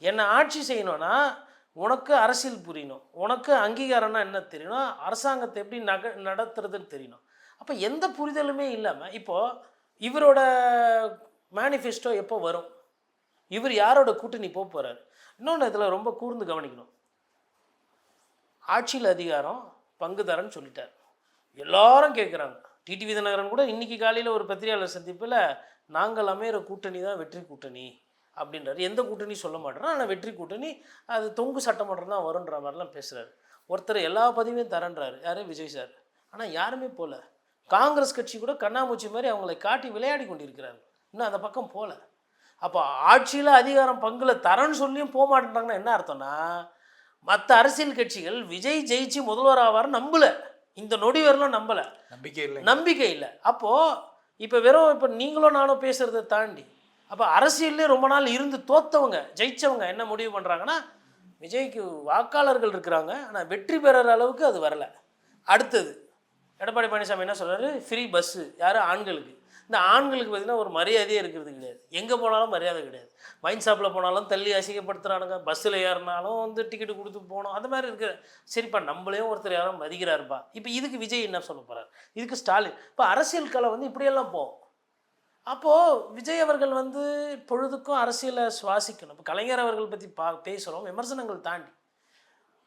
Speaker 1: என்னை ஆட்சி செய்யணும்னா உனக்கு அரசியல் புரியணும். உனக்கு அங்கீகாரம்னா என்ன தெரியணும்? அரசாங்கத்தை எப்படி நக நடத்துறதுன்னு தெரியணும். அப்போ எந்த புரிதலுமே இல்லாமல் இப்போது இவரோட மேனிஃபெஸ்டோ எப்போ வரும்? இவர் யாரோட கூட்டணி போக போகிறார் இன்னொன்று இதில் ரொம்ப கூர்ந்து கவனிக்கணும். ஆட்சியில் அதிகாரம் பங்குதாரன்னு சொல்லிட்டார். எல்லாரும் கேட்குறாங்க டிடிவி தினகரன் கூட இன்றைக்கி காலையில் ஒரு பத்திரிகையாளர் சந்திப்பில் நாங்கள் அமையிற கூட்டணி தான் வெற்றி கூட்டணி. அப்படின்றாரு. எந்த கூட்டணி சொல்ல மாட்டேறோம் ஆனால் வெற்றி கூட்டணி அது தொங்கு சட்டமன்றம் தான் வருன்ற மாதிரிலாம் பேசுகிறாரு ஒருத்தர் எல்லா பதவியும் தரன்றாரு. யாரு? விஜய் சார். ஆனால் யாருமே போகல காங்கிரஸ் கட்சி கூட கண்ணாமூச்சி மாதிரி அவங்களை காட்டி விளையாடி கொண்டிருக்கிறாங்க இன்னும் அந்த பக்கம் போகல அப்போ ஆட்சியில் அதிகாரம் பங்குல தரேன்னு சொல்லியும் போக மாட்டேன்றாங்கன்னா என்ன அர்த்தம்னா மற்ற அரசியல் கட்சிகள் விஜய் ஜெயிச்சு முதல்வர் ஆவார் நம்பல. இந்த நொடி வரலாம் நம்பல.
Speaker 2: நம்பிக்கை இல்லை
Speaker 1: நம்பிக்கை இல்லை. அப்போது இப்போ வெறும் இப்போ நீங்களும் நானும் பேசுகிறத தாண்டி அப்போ அரசியல்லே ரொம்ப நாள் இருந்து தோத்தவங்க ஜெயித்தவங்க என்ன முடிவு பண்ணுறாங்கன்னா விஜய்க்கு வாக்காளர்கள் இருக்கிறாங்க ஆனால் வெற்றி பெறுற அளவுக்கு அது வரல. அடுத்தது எடப்பாடி பழனிசாமி என்ன சொல்கிறாரு ஃப்ரீ பஸ்ஸு யார்? ஆண்களுக்கு. இந்த ஆண்களுக்கு பார்த்திங்கன்னா ஒரு மரியாதையே இருக்கிறது கிடையாது. எங்கே போனாலும் மரியாதை கிடையாது. வைன் ஷாப்பில் போனாலும் தள்ளி அசிங்கப்படுத்துகிறானுங்க பஸ்ஸில் ஏறினாலும் வந்து டிக்கெட்டு கொடுத்து போகணும். அந்த மாதிரி இருக்கிற சரிப்பா நம்மளையும் ஒருத்தர் யாரும் மதிக்கிறாருப்பா. இப்போ இதுக்கு விஜய் என்ன சொல்ல போகிறார் இதுக்கு ஸ்டாலின். இப்போ அரசியல் கலை வந்து இப்படியெல்லாம் போகும் அப்போது விஜய் அவர்கள் வந்து பொழுதுக்கும் அரசியலை சுவாசிக்கணும். இப்போ கலைஞர் அவர்கள் பற்றி பா பேசுகிறோம் விமர்சனங்கள் தாண்டி.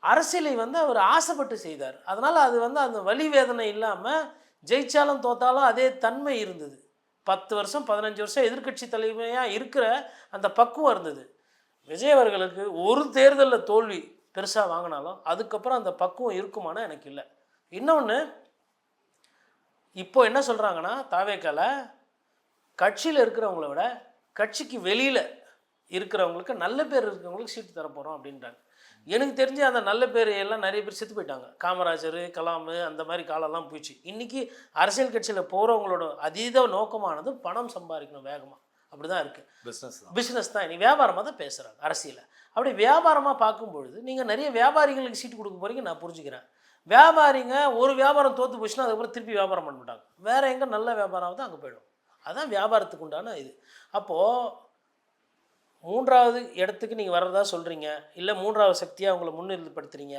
Speaker 1: அரசியலை வந்து அவர் ஆசைப்பட்டு செய்தார். அதனால் அது வந்து அந்த வலி வேதனை இல்லாமல் ஜெயிச்சாலும் தோத்தாலும் அதே தன்மை இருந்தது. பத்து வருஷம் பதினஞ்சு வருஷம் எதிர்க்கட்சி தலைமையாக இருக்கிற அந்த பக்குவம் இருந்தது. விஜய் அவர்களுக்கு ஒரு தேர்தலில் தோல்வி பெருசாக வாங்கினாலும் அதுக்கப்புறம் அந்த பக்குவம் இருக்குமானா எனக்கு இல்லை. இன்னொன்று இப்போ என்ன சொல்கிறாங்கன்னா தாவேக்கால கட்சியில் இருக்கிறவங்கள விட கட்சிக்கு வெளியில் இருக்கிறவங்களுக்கு நல்ல பேர் இருக்கிறவங்களுக்கு சீட்டு தர போகிறோம் அப்படின்றாங்க. எனக்கு தெரிஞ்சு அந்த நல்ல பேர் எல்லாம் நிறைய பேர் செத்து போயிட்டாங்க. காமராஜர் கலாமு அந்த மாதிரி காலம்லாம் போயிடுச்சு. இன்றைக்கி அரசியல் கட்சியில் போகிறவங்களோட அதீத நோக்கமானது பணம் சம்பாதிக்கணும் வேகமாக அப்படி தான் இருக்குது
Speaker 2: பிஸ்னஸ் தான்.
Speaker 1: பிஸ்னஸ் தான். இனி வியாபாரமாக தான் பேசுகிறாங்க அரசியலில் அப்படி வியாபாரமாக பார்க்கும்பொழுது நீங்கள் நிறைய வியாபாரிகளுக்கு சீட்டு கொடுக்க போகிறீங்க நான் புரிஞ்சுக்கிறேன். வியாபாரிங்க ஒரு வியாபாரம் தோற்று போச்சுன்னா அதுக்கப்புறம் திருப்பி வியாபாரம் பண்ண மாட்டாங்க. வேறு எங்கே நல்ல வியாபாரம் ஆகுதோ அங்கே போயிடும். அதுதான் வியாபாரத்துக்கு உண்டான இது. அப்போது மூன்றாவது இடத்துக்கு நீங்கள் வர்றதா சொல்கிறீங்க இல்லை மூன்றாவது சக்தியாக உங்களை முன்னிறுத்தப்படுத்துறீங்க.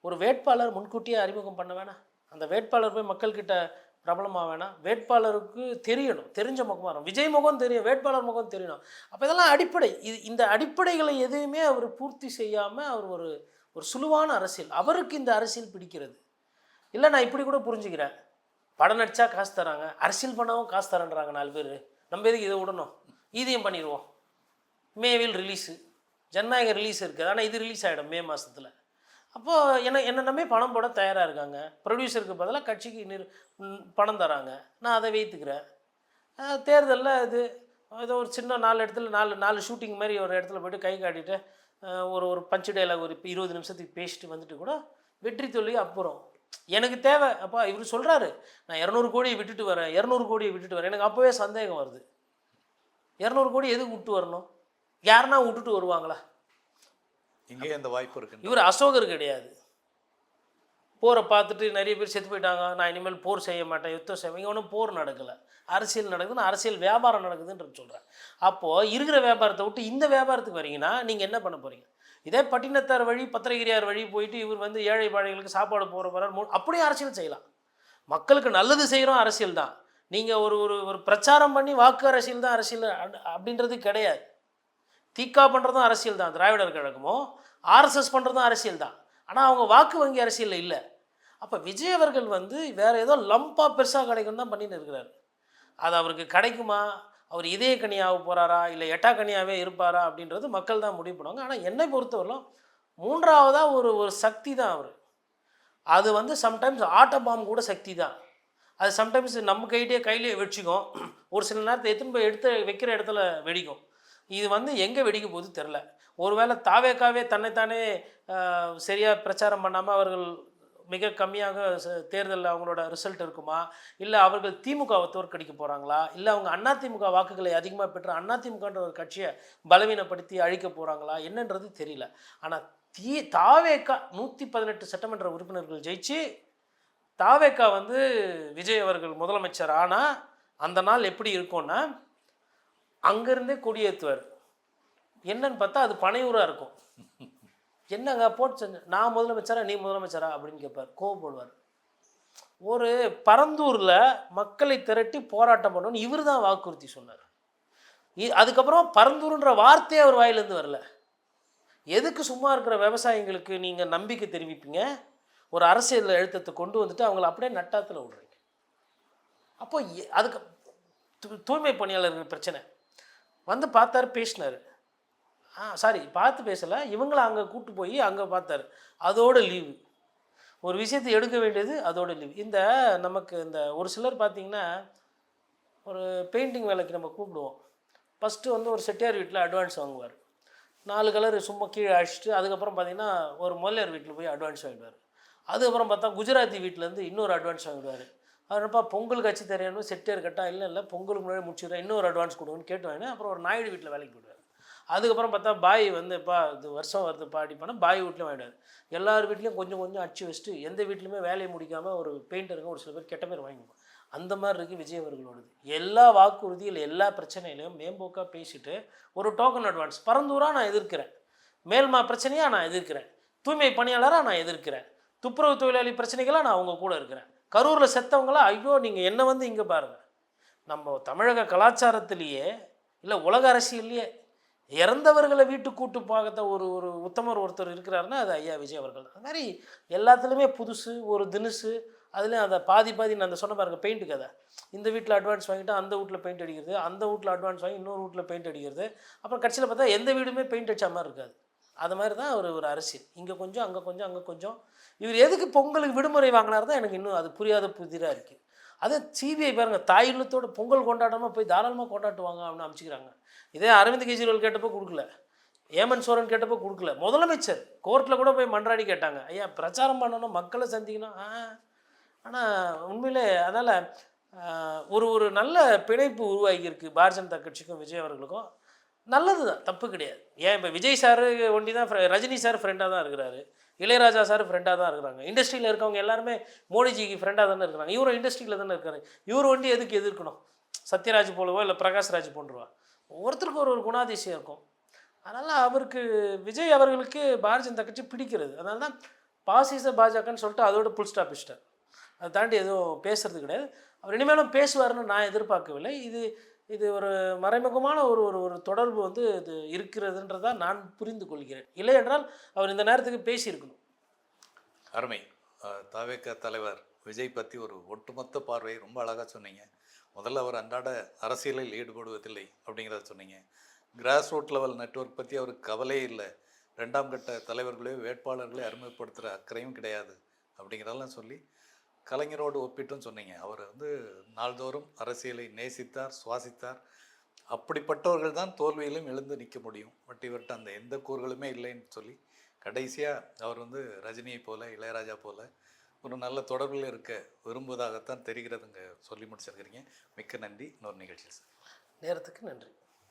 Speaker 1: ஒரு வேட்பாளர் முன்கூட்டியே அறிமுகம் பண்ண வேணாம். அந்த வேட்பாளர் போய் மக்கள்கிட்ட பிரபலமாக வேணாம். வேட்பாளருக்கு தெரியணும். தெரிஞ்ச முகமாக இருக்கும் விஜய் முகம் தெரியும். வேட்பாளர் முகம் தெரியணும். அப்போ இதெல்லாம் அடிப்படை. இது இந்த அடிப்படைகளை எதையுமே அவர் பூர்த்தி செய்யாமல் அவர் ஒரு ஒரு சுழுவான அரசியல். அவருக்கு இந்த அரசியல் பிடிக்கிறது. இல்லை நான் இப்படி கூட புரிஞ்சுக்கிறேன். படம் நடித்தா காசு தராங்க அரசியல் பண்ணவும் காசு தரேன்றாங்க நாலு பேர். நம்ம எதுக்கு இதை விடணும்? இதையும் பண்ணிடுவோம். மேவில் ரிலீஸு ஜனநாயகம் ரிலீஸ் இருக்குது ஆனால் இது ரிலீஸ் ஆகிடும் மே மாதத்தில் அப்போது என்ன என்ன நம்பி பணம் போட தயாராக இருக்காங்க. ப்ரொடியூசருக்கு பதிலாக கட்சிக்கு நிர் பணம் தராங்க. நான் அதை வைத்துக்கிறேன். தேர்தலில் இது ஏதோ ஒரு சின்ன நாலு இடத்துல நாலு நாலு ஷூட்டிங் மாதிரி ஒரு இடத்துல போய்ட்டு கை காட்டிட்டு ஒரு ஒரு பஞ்சு டைலாக் ஒரு இருபது நிமிஷத்துக்கு பேசிட்டு வந்துட்டு கூட வெற்றி தோல்வி அப்புறம். எனக்கு தேவை. அப்பா இவர் சொல்கிறாரு நான் இரநூறு கோடியை விட்டுட்டு வரேன் இரநூறு கோடியை விட்டுட்டு வரேன். எனக்கு அப்போவே சந்தேகம் வருது. இரநூறு கோடி எதுக்கு விட்டு வரணும்? யாருன்னா விட்டுட்டு வருவாங்களா?
Speaker 2: இங்கேயே அந்த வாய்ப்பு இருக்கு
Speaker 1: இவர் அசோகர் கிடையாது. போரை பார்த்துட்டு நிறைய பேர் செத்து போயிட்டாங்க. நான் இனிமேல் போர் செய்ய மாட்டேன் யுத்தம் செய்வேன் இங்கே ஒன்றும் போர் நடக்கலை. அரசியல் நடக்குதுன்னு அரசியல் வியாபாரம் நடக்குதுன்றது சொல்கிறேன் அப்போது இருக்கிற வியாபாரத்தை விட்டு இந்த வியாபாரத்துக்கு வரீங்கன்னா நீங்கள் என்ன பண்ண போகிறீங்க இதே பட்டினத்தார் வழி பத்திரகிரியார் வழி போயிட்டு இவர் வந்து ஏழை பாழைகளுக்கு சாப்பாடு போகிற போகிறார் அப்படியே அரசியல் செய்யலாம். மக்களுக்கு நல்லது செய்கிறோம் அரசியல் தான். நீங்கள் ஒரு ஒரு ஒரு பிரச்சாரம் பண்ணி வாக்கு அரசியல் தான் அரசியல் அ- அப்படின்றது கிடையாது. தீக்கா பண்ணுறதும் அரசியல் தான். திராவிடர் கழகமும் ஆர்எஸ்எஸ் பண்ணுறதும் அரசியல் தான். ஆனால் அவங்க வாக்கு வங்கி அரசியலில் இல்லை. அப்போ விஜய் அவர்கள் வந்து வேறு ஏதோ லம்பாக பெருசாக கிடைக்கும் தான் பண்ணின்னு இருக்கிறாரு. அது அவருக்கு கிடைக்குமா? அவர் இதய கனியாக போகிறாரா இல்லை எட்டா கனியாகவே இருப்பாரா? அப்படின்றது மக்கள் தான் முடிவு பண்ணுவாங்க. ஆனால் என்னை பொறுத்தவரையிலும் மூன்றாவதாக ஒரு ஒரு சக்தி தான் அவர். அது வந்து சம்டைம்ஸ் ஆட்டபாம் கூட சக்தி தான். அது சம்டைம்ஸ் நம்ம கையிட்டே கையிலே வச்சுக்கும் ஒரு சில நேரத்தை எடுத்துன்னு போய் எடுத்து வைக்கிற இடத்துல வெடிக்கும். இது வந்து எங்கே வெடிக்க போகுது தெரில ஒருவேளை தாவேக்காவே தன்னைத்தானே சரியாக பிரச்சாரம் பண்ணாமல் அவர்கள் மிக கம்மியாக தேர்தலில் அவங்களோட ரிசல்ட் இருக்குமா? இல்லை அவர்கள் திமுகவை தோற்கடிக்க போகிறாங்களா இல்லை அவங்க அண்ணா திமுக வாக்குகளை அதிகமாக பெற்று அண்ணா திமுகன்ற ஒரு கட்சியை பலவீனப்படுத்தி அழிக்க போகிறாங்களா என்னன்றது தெரியல. ஆனால் தீ தாவேக்கா நூற்றி பதினெட்டு சட்டமன்ற உறுப்பினர்கள் ஜெயிச்சு தாவேக்கா வந்து விஜய் அவர்கள் முதலமைச்சர் ஆனால் அந்த நாள் எப்படி இருக்கும்னா அங்கேருந்தே கொடியேற்றுவார் என்னன்னு பார்த்தா அது பனையூராக இருக்கும். என்னங்க போட்டு செஞ்ச? நான் முதலமைச்சரா நீ முதலமைச்சரா? அப்படின்னு கேட்பார் கோவப்படுவார். ஒரு பரந்தூரில் மக்களை திரட்டி போராட்டம் பண்ணணும்னு இவர் தான் வாக்குறுதி சொன்னார். இ- அதுக்கப்புறம் பரந்தூர்ன்ற வார்த்தையே அவர் வாயிலேருந்து வரல. எதுக்கு சும்மா இருக்கிற விவசாயிங்களுக்கு நீங்கள் நம்பிக்கை தெரிவிப்பீங்க? ஒரு அரசியல் எழுத்தத்தை கொண்டு வந்துட்டு அவங்கள அப்படியே நட்டாத்தில் விடுறீங்க. அப்போ அதுக்கு தூய்மை பணியாளர்கள் பிரச்சனை. வந்து பார்த்தாரு பேசினார். ஆ சாரி பார்த்து பேசலை. இவங்களை அங்கே கூப்பிட்டு போய் அங்கே பார்த்தாரு. அதோட லீவு ஒரு விஷயத்தை எடுக்க வேண்டியது அதோட லீவ் இந்த நமக்கு இந்த ஒரு சிலர் பார்த்தீங்கன்னா ஒரு பெயிண்டிங் வேலைக்கு நம்ம கூப்பிடுவோம். ஃபஸ்ட்டு வந்து ஒரு செட்டியார் வீட்டில் அட்வான்ஸ் வாங்குவார். நாலு கலர் சும்மா கீழே அடிச்சுட்டு அதுக்கப்புறம் பார்த்தீங்கன்னா ஒரு முதலியார் வீட்டில் போய் அட்வான்ஸ் வாங்கிடுவார். அதுக்கப்புறம் பார்த்தா குஜராத்தி வீட்டிலேருந்து இன்னொரு அட்வான்ஸ் வாங்கிடுவார். அவர்ப்பா பொங்கல் கட்சி தெரியணும் செட்டியார் கட்டா இல்லை இல்லை பொங்கலுக்கு முன்னாடி முடிச்சுடுறேன் இன்னொரு அட்வான்ஸ் கொடுங்கன்னு கேட்டு வாங்கினேன். அப்புறம் ஒரு நாயுடு வீட்டில் வேலைக்கு போய்டுவார். அதுக்கப்புறம் பார்த்தா பாய் வந்து இப்போ இது வருஷம் வருது பாடி பண்ணால் பாய் வீட்லையும் வாங்கிடுவார் எல்லார் வீட்லேயும் கொஞ்சம் கொஞ்சம் அடிச்சு வச்சுட்டு எந்த வீட்லையுமே வேலையை முடிக்காமல் ஒரு பெயிண்டருங்க ஒரு சில பேர் கெட்ட பேர் வாங்கிப்போம் அந்த மாதிரி இருக்குது விஜய் அவர்களோடது. எல்லா வாக்குறுதியில் எல்லா பிரச்சனையிலையும் மேம்போக்காக பேசிட்டு ஒரு டோக்கன் அட்வான்ஸ் பரந்தூராக நான் எதிர்க்கிறேன். மேல்மா பிரச்சனையாக நான் எதிர்க்கிறேன். தூய்மை பணியாளராக நான் எதிர்க்கிறேன். துப்புரவு தொழிலாளி பிரச்சனைகளாக நான் அவங்க கூட இருக்கிறேன். கரூரில் செத்தவங்களா ஐயோ நீங்கள் என்ன வந்து இங்கே பாருங்கள் நம்ம தமிழக கலாச்சாரத்திலேயே இல்லை உலக அரசியல்லையே இறந்தவர்களை வீட்டு கூட்டு பார்த்த ஒரு ஒரு உத்தமர் ஒருத்தர் இருக்கிறாருன்னா அது ஐயா விஜய் அவர்கள் அது மாதிரி எல்லாத்துலேயுமே புதுசு ஒரு தினுசு அதுலேயும் அந்த பாதி பாதி நான் அந்த சொன்ன பாருங்க பெயிண்ட் கதை. இந்த வீட்டில் அட்வான்ஸ் வாங்கிட்டு அந்த வீட்டில் பெயிண்ட் அடிக்கிறது அந்த வீட்டில் அட்வான்ஸ் வாங்கி இன்னொரு வீட்டில் பெயிண்ட் அடிக்கிறது. அப்புறம் கட்சியில் பார்த்தா எந்த வீடுமே பெயிண்ட் அடித்த மாதிரி இருக்காது. அது மாதிரி தான் ஒரு ஒரு அரசியல். இங்கே கொஞ்சம் அங்கே கொஞ்சம் அங்கே கொஞ்சம். இவர் எதுக்கு பொங்கலுக்கு விடுமுறை வாங்கினார் தான் எனக்கு இன்னும் அது புரியாத புதிராக இருக்குது அதே சிபிஐ பாருங்க தாயுள்ளத்தோட பொங்கல் கொண்டாடாமல் போய் தாராளமாக கொண்டாட்டுவாங்க அப்படின்னு அமைச்சிக்கிறாங்க. இதே அரவிந்த் கெஜ்ரிவால் கேட்டப்போ கொடுக்கல. ஏமன் சோரன் கேட்டப்போ கொடுக்கல. முதலமைச்சர் கோர்ட்டில் கூட போய் மன்றாடி கேட்டாங்க. ஐயா பிரச்சாரம் பண்ணணும் மக்களை சந்திக்கணும். ஆ ஆனால் உண்மையிலே அதனால் ஒரு ஒரு நல்ல பிணைப்பு உருவாகியிருக்கு பாரதிய ஜனதா கட்சிக்கும் விஜய் அவர்களுக்கும். நல்லது தான் தப்பு கிடையாது. ஏன் இப்போ விஜய் சார் ஒண்டி தான் ரஜினி சார் ஃப்ரெண்டாக தான் இருக்கிறாரு. இளையராஜா சார் ஃப்ரெண்டாக தான் இருக்கிறாங்க. இண்டஸ்ட்ரியில் இருக்கவங்க எல்லாருமே மோடிஜிக்கு ஃப்ரெண்டாக தானே இருக்கிறாங்க. இவரும் இண்டஸ்ட்ரியில் தானே இருக்காரு. இவர் ஒண்டி எதுக்கு எதிர்க்கணும்? சத்யராஜ் போலவோ இல்லை பிரகாஷ்ராஜ் போன்றவா? ஒவ்வொருத்தருக்கும் ஒரு ஒரு குணாதிசயம் இருக்கும். அதனால் அவருக்கு விஜய் அவர்களுக்கு பாரதிய ஜனதா கட்சி பிடிக்கிறது. அதனால தான் பாசிச பாஜகன்னு சொல்லிட்டு அதோட புல் ஸ்டாப் இஷ்டர் அதை தாண்டி எதுவும் பேசுறது கிடையாது. அவர் இனிமேலும் பேசுவார்னு நான் எதிர்பார்க்கவில்லை. இது இது ஒரு மறைமுகமான ஒரு ஒரு ஒரு தொடர்பு வந்து இது இருக்கிறதுன்றதா நான் புரிந்து கொள்கிறேன். இல்லை என்றால் அவர் இந்த நேரத்துக்கு பேசியிருக்கணும்.
Speaker 2: அருமை. தாவேக்க தலைவர் விஜய் பற்றி ஒரு ஒட்டுமொத்த பார்வை ரொம்ப அழகாக சொன்னீங்க. முதல்ல அவர் அன்றாட அரசியலில் ஈடுபடுவதில்லை அப்படிங்கிறத சொன்னீங்க. கிராஸ் ரூட் லெவல் நெட்வொர்க் பற்றி அவருக்கு கவலையே இல்லை. ரெண்டாம் கட்ட தலைவர்களையோ வேட்பாளர்களையோ அறிமுகப்படுத்துகிற அக்கறையும் கிடையாது அப்படிங்கிறதெல்லாம் சொல்லி கலைஞரோடு ஒப்பிட்டும் சொன்னீங்க. அவர் வந்து நாள்தோறும் அரசியலை நேசித்தார் சுவாசித்தார். அப்படிப்பட்டவர்கள் தான் தோல்வியிலும் எழுந்து நிற்க முடியும். பட் இவர்கிட்ட அந்த எந்த கூறுகளுமே இல்லைன்னு சொல்லி கடைசியாக அவர் வந்து ரஜினியை போல இளையராஜா போல ஒரு நல்ல தொடர்பில் இருக்க விரும்புவதாகத்தான் தெரிகிறதுங்க சொல்லி முடிச்சிருக்கிறீங்க. மிக்க நன்றி. இன்னொரு நிகழ்ச்சி சார்
Speaker 1: நேரத்துக்கு நன்றி.